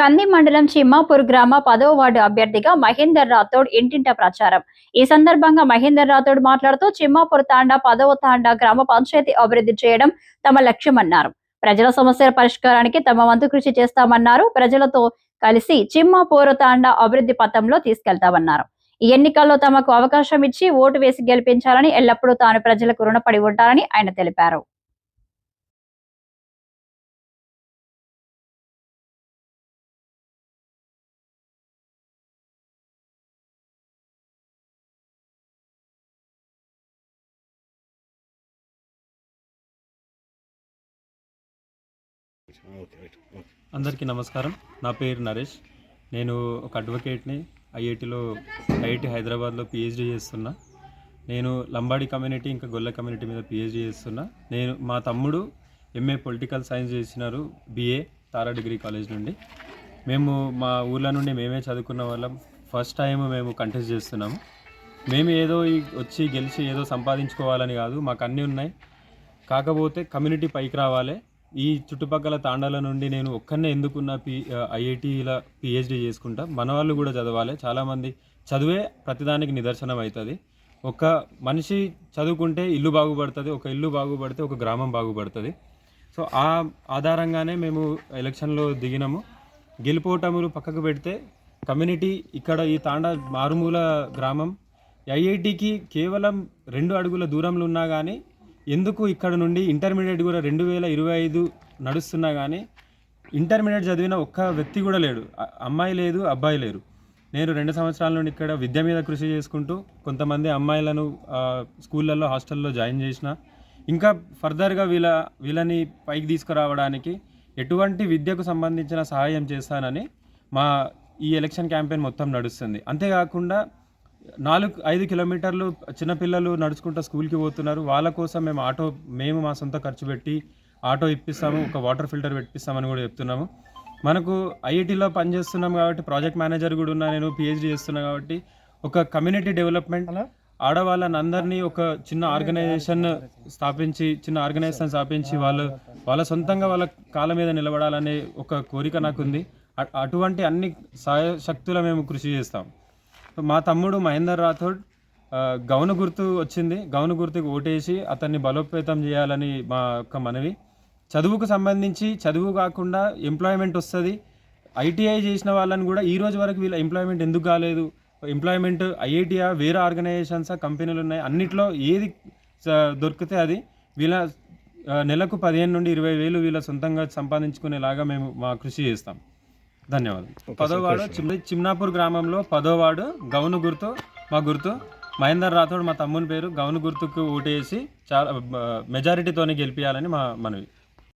కంది మండలం చిమ్మాపూర్ గ్రామ పదవ వార్డు అభ్యర్థిగా మహేందర్ రాథోడ్ ఇంటింట ప్రచారం. ఈ సందర్భంగా మహేందర్ రాథోడ్ మాట్లాడుతూ చిమ్మాపూర్ తాండా పదవ తాండా గ్రామ పంచాయతీ అభివృద్ధి చేయడం తమ లక్ష్యమన్నారు ప్రజల సమస్యల పరిష్కారానికి తమ వంతు కృషి చేస్తామన్నారు. ప్రజలతో కలిసి చిమ్మాపూర్ తాండా అభివృద్ధి పథంలో తీసుకెళ్తామన్నారు. ఈ ఎన్నికల్లో తమకు అవకాశం ఇచ్చి ఓటు వేసి గెలిపించాలని ఎల్లప్పుడూ తాను ప్రజలకు రుణపడి ఉంటారని ఆయన తెలిపారు. అందరికీ నమస్కారం. నా పేరు నరేష్. నేను ఒక అడ్వకేట్ని ఐఐటిలో ఐఐటి హైదరాబాద్లో పిహెచ్డి చేస్తున్నా. నేను లంబాడి కమ్యూనిటీ ఇంకా గొల్ల కమ్యూనిటీ మీద పిహెచ్డి చేస్తున్నా. నేను మా తమ్ముడు ఎంఏ పొలిటికల్ సైన్స్ చేసినారు బిఏ తారా డిగ్రీ కాలేజ్ నుండి. మేము మా ఊర్లో నుండి మేమే చదువుకున్న వాళ్ళం. ఫస్ట్ టైం మేము కంటెస్ట్ చేస్తున్నాము. మేము ఏదో వచ్చి గెలిచి ఏదో సంపాదించుకోవాలని కాదు మాకు అన్నీ ఉన్నాయి. కాకపోతే కమ్యూనిటీ పైకి రావాలి. ఈ చుట్టుపక్కల తాండాల నుండి నేను ఒక్కనే ఎందుకున్న పి ఐఐటీల పిహెచ్డి చేసుకుంటా. మన వాళ్ళు కూడా చదవాలి. చాలామంది చదువే ప్రతిదానికి నిదర్శనం అవుతుంది ఒక మనిషి చదువుకుంటే ఇల్లు బాగుపడుతుంది ఒక ఇల్లు బాగుపడితే ఒక గ్రామం బాగుపడుతుంది. సో ఆ ఆధారంగానే మేము ఎలక్షన్లో దిగినాము. గెలుపోటములు పక్కకు పెడితే కమ్యూనిటీ ఇక్కడ ఈ తాండా మారుమూల గ్రామం ఐఐటికి కేవలం రెండు అడుగుల దూరంలో ఉన్నా కానీ ఎందుకు ఇక్కడ నుండి ఇంటర్మీడియట్ కూడా రెండు వేల ఇరవై ఐదు నడుస్తున్నా కానీ ఇంటర్మీడియట్ చదివిన ఒక్క వ్యక్తి కూడా లేడు. అమ్మాయి లేదు అబ్బాయి లేరు. నేను రెండు సంవత్సరాల నుండి ఇక్కడ విద్య మీద కృషి చేసుకుంటూ కొంతమంది అమ్మాయిలను స్కూళ్ళల్లో హాస్టల్లో జాయిన్ చేసిన. ఇంకా ఫర్దర్గా వీళ్ళ వీళ్ళని పైకి తీసుకురావడానికి ఎటువంటి విద్యకు సంబంధించిన సహాయం చేస్తానని మా ఈ ఎలక్షన్ క్యాంపెయిన్ మొత్తం నడుస్తుంది. అంతేకాకుండా నాలుగు ఐదు కిలోమీటర్లు చిన్నపిల్లలు నడుచుకుంటూ స్కూల్కి పోతున్నారు. వాళ్ళ కోసం మేము ఆటో మేము మా సొంత ఖర్చు పెట్టి ఆటో ఇప్పిస్తాము ఒక వాటర్ ఫిల్టర్ పెట్టిస్తామని కూడా చెప్తున్నాము. మనకు ఐఐటీలో పనిచేస్తున్నాం కాబట్టి ప్రాజెక్ట్ మేనేజర్ కూడా ఉన్నా నేను పిహెచ్డి చేస్తున్నా కాబట్టి ఒక కమ్యూనిటీ డెవలప్మెంట్ ఆడవాళ్ళని అందరినీ ఒక చిన్న ఆర్గనైజేషన్ స్థాపించి చిన్న ఆర్గనైజేషన్ స్థాపించి వాళ్ళు వాళ్ళ సొంతంగా వాళ్ళ కాళ్ళ మీద నిలబడాలనే ఒక కోరిక నాకు ఉంది అ- అటువంటి అన్ని సాయ శక్తుల మేము కృషి చేస్తాం. మా తమ్ముడు మహేందర్ రాథోడ్ గౌన గుర్తు వచ్చింది. గౌన గుర్తుకు ఓటేసి అతన్ని బలోపేతం చేయాలని మా యొక్క మనవి. చదువుకు సంబంధించి చదువు కాకుండా ఎంప్లాయ్మెంట్ వస్తుంది. ఐటీఐ చేసిన వాళ్ళని కూడా ఈ రోజు వరకు వీళ్ళ ఎంప్లాయ్మెంట్ ఎందుకు కాలేదు? ఎంప్లాయ్మెంట్ ఐఐటీఆ వేరే ఆర్గనైజేషన్స్ కంపెనీలు ఉన్నాయి. అన్నిట్లో ఏది దొరికితే అది వీళ్ళ నెలకు పదిహేను నుండి ఇరవై వేలు వీళ్ళ సొంతంగా సంపాదించుకునేలాగా మేము మా కృషి చేస్తాం. ధన్యవాదాలు పదోవాడు చిమ్ చిమ్నాపూర్ గ్రామంలో పదోవాడు గౌను గుర్తు మా గుర్తు మహేందర్ రాథోడ్ మా తమ్ముని పేరు గౌను గుర్తుకు ఓటేసి చాలా మెజారిటీతోనే గెలిపించాలని మా మనవి.